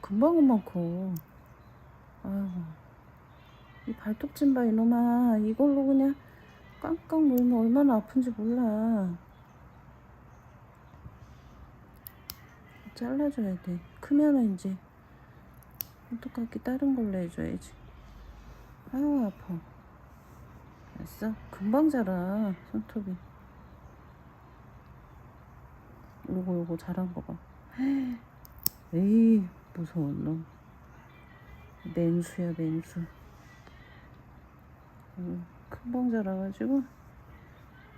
금방금방 커. 아유, 이 발톱 좀 봐, 이놈아. 이걸로 그냥 깡깡 물면 얼마나 아픈지 몰라. 잘라줘야 돼. 크면은 이제 어떡하게 다른 걸로 해줘야지. 아유, 아파. 됐어. 금방 자라, 손톱이. 요거, 요거 잘한 거 봐. 에이, 무서운 놈. 맨수야, 맨수. 음, 금방 자라가지고.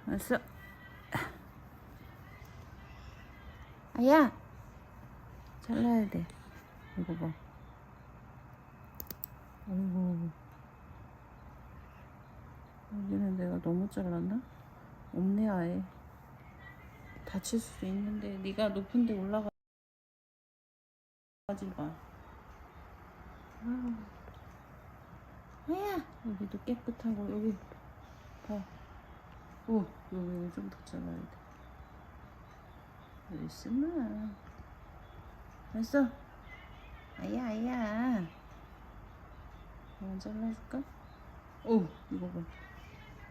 알았어. 아야! 잘라야 돼. 이거 봐. 어이구. 여기는 내가 너무 잘랐나? 없네, 아예. 다칠 수도 있는데, 네가 높은 데 올라가 지 마. 아유. 아야! 여기도 깨끗하고, 여기, 봐. 오, 여기 좀더 잘라야 돼. 있으나? 됐어. 아야, 아야. 이거 잘라줄까? 오, 이거 봐.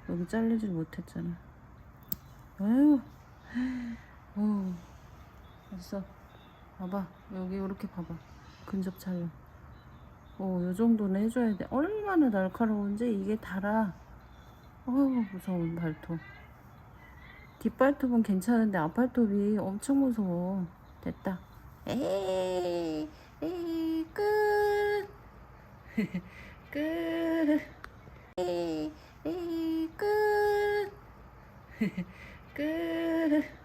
여기 자르질 못했잖아. 아유, 오, 됐어. 봐봐. 여기 이렇게 봐봐. 근접 촬영. 오, 요 정도는 해줘야 돼. 얼마나 날카로운지 이게 달아. 어우, 무서운 발톱. 뒷발톱은 괜찮은데 앞발톱이 엄청 무서워. 됐다. 에이, 에이, 끝. 끝. 에이, 에이, 끝. 끝.